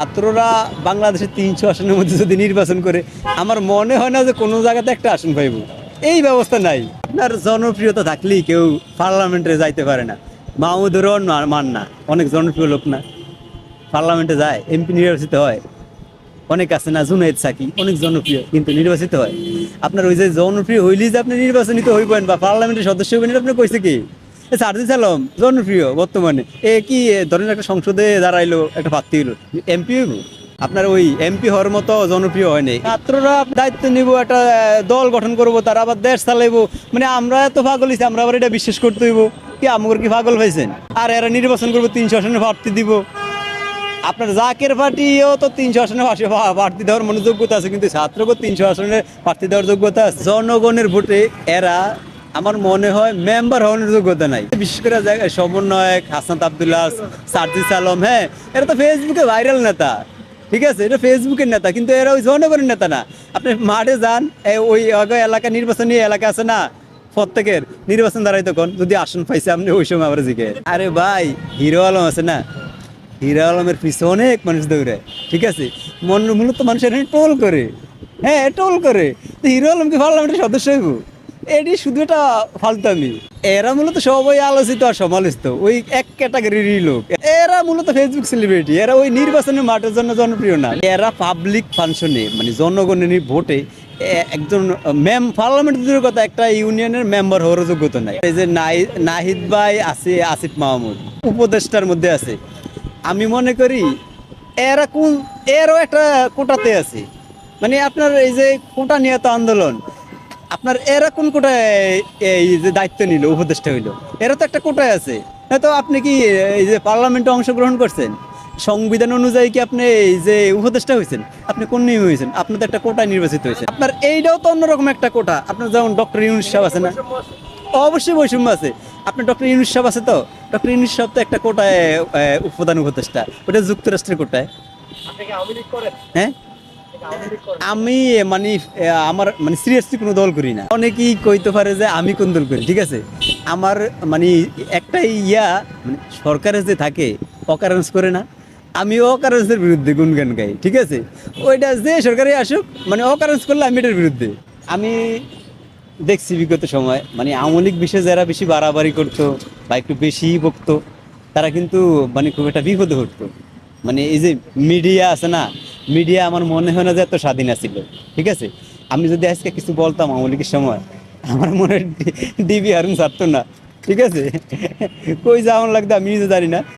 ছাত্ররা বাংলাদেশের তিনশো আসনের মধ্যে যদি নির্বাচন করে, আমার মনে হয় না যে কোনো জায়গাতে একটা আসন পাইব। এই ব্যবস্থা নাই। আপনার জনপ্রিয়তা থাকলেই কেউ পার্লামেন্টে যাইতে পারে না। মাহমুদুর রহমান মান না। অনেক জনপ্রিয় লোক না। পার্লামেন্টে যায়, এমপি নির্বাচিত হয়। অনেক আছে না, জুনাইদ সাকি, অনেক জনপ্রিয়, কিন্তু নির্বাচিত হয়। আপনার ওই যে জনপ্রিয় হইলেই যে আপনি নির্বাচনিত হইবেন বা পার্লামেন্টের সদস্য হইবেন আপনি কইছে কি? সারজিস আলম জনপ্রিয় বর্তমানে। এ কি ধরেন একটা সংসদে দাঁড়াইলো একটা প্রার্থী হইল। এমপি আপনার ওই এমপি হওয়ার মতো জনপ্রিয় হয়নি ছাত্ররা দায়িত্ব নিব, একটা দল গঠন করব, তারা আবার দেশ চালাইবো। মানে আমরা পাগল হইছি, আমরা আবার এটা বিশ্বাস করতে হইব। কি আমগর কি পাগল হয়েছেন আর এরা নির্বাচন করব, তিনশো আসনে প্রার্থী দিব। আপনার জাকের পার্টিও তো তিনশো আসনে প্রার্থী দেওয়ার মনে যোগ্যতা আছে, কিন্তু ছাত্রকে তিনশো আসনে প্রার্থী দেওয়ার যোগ্যতা আছে। জনগণের ভোটে এরা আমার মনে হয় মেম্বার হওয়ার যোগ্যতা নাই। বিশেষ করে সমন্বয়ক, হাসান আবদুল্লাহ, সার্জিস আলম হ্যাঁ এরা তো ফেসবুকে ভাইরাল নেতা। ঠিক আছে, এটা ফেসবুকের নেতা, কিন্তু এরা ওই জনগণের নেতা না। আপনি মাঠে যান ওই এলাকা নির্বাচনী এলাকা আছে না, প্রত্যেকের নির্বাচন দাঁড়াইতো কোন? যদি আসন পাইছে, আপনি ওই সময় আবার জিকে আরে ভাই, হিরো আলম আছে না? হিরো আলমের পিছনে অনেক মানুষ দৌড়ে, ঠিক আছে? মন মূলত মানুষের টোল করে। হ্যাঁ টোল করে। হিরো আলম কি পার্লামেন্টের সদস্য হইব? এটি শুধু এটা ফালতামি। এরা মূলত সবাই আলোচিত আর সমালোচিত। ওই এক ক্যাটাগরির লোক। এরা মূলত ফেসবুক সেলিব্রিটি এরা ওই নির্বাচনের মাঠের জন্য জনপ্রিয় না। এরা পাবলিক ফাংশনে মানে জনগণের ভোটে একজন ম্যাম পার্লামেন্ট দূরের কথা, একটা ইউনিয়নের মেম্বার হওয়ার যোগ্যতা নাই। এই যে নাহিদ ভাই আছে, আসিফ মাহমুদ। উপদেষ্টার মধ্যে আছে। আমি মনে করি, এরা কোন এরও একটা কোটাতে আছে। মানে আপনার এই যে কোটা নিয়ে তো আন্দোলন। আপনার এরা কোন কোটায় এই যে দায়িত্ব নিল উপদেষ্টা হইল? এরা তো একটা কোটায় আছে। তো আপনি কি এই যে পার্লামেন্টে অংশগ্রহণ করছেন? সংবিধান অনুযায়ী কি আপনি এই যে উপদেষ্টা হয়েছেন আপনি কোন নিয়মে হয়েছেন আপনি তো একটা কোটায় নির্বাচিত হয়েছেন আপনার এইটাও তো অন্যরকম একটা কোটা। আপনার যেমন ডক্টর ইউনুস সাহেব আছে না? অবশ্যই বৈষম্য আছে। আপনার ডক্টর ইউনুস সাহেব আছে তো? ডক্টর ইউনুস সাহেব তো একটা কোটায় প্রধান উপদেষ্টা। ওটা যুক্তরাষ্ট্রের কোটায়। হ্যাঁ? আমি মানে আমার মানে সিরিয়াসলি কোনো দল করি না। অনেকেই কইতে পারে যে আমি কোন দল করি, ঠিক আছে? আমার মানে একটা ইয়া মানে সরকারে যে থাকে, অকারেন্স করে না। আমি অকারেন্সের বিরুদ্ধে গুনগান গাই, ঠিক আছে? ওইটা যে সরকারে আসুক মানে অকারেন্স করলে আমি এটার বিরুদ্ধে। আমি দেখছি বিগত সময় মানে আওয়ামী লীগ বিষয়ে যারা বেশি বাড়াবাড়ি করতো বা একটু বেশি বকতো, তারা কিন্তু মানে খুব একটা বিপদে ঘটতো মানে এই যে মিডিয়া আছে না মিডিয়া আমার মনে হয় না যে এত স্বাধীন আছিল। ঠিক আছে? আমি যদি আজকে কিছু বলতাম আওয়ামী লীগের সময়, আমার মনে ডিবি হারুন ছাড়তো না। ঠিক আছে? কই যাওয়ান লাগতো আমি নিজে জানি না।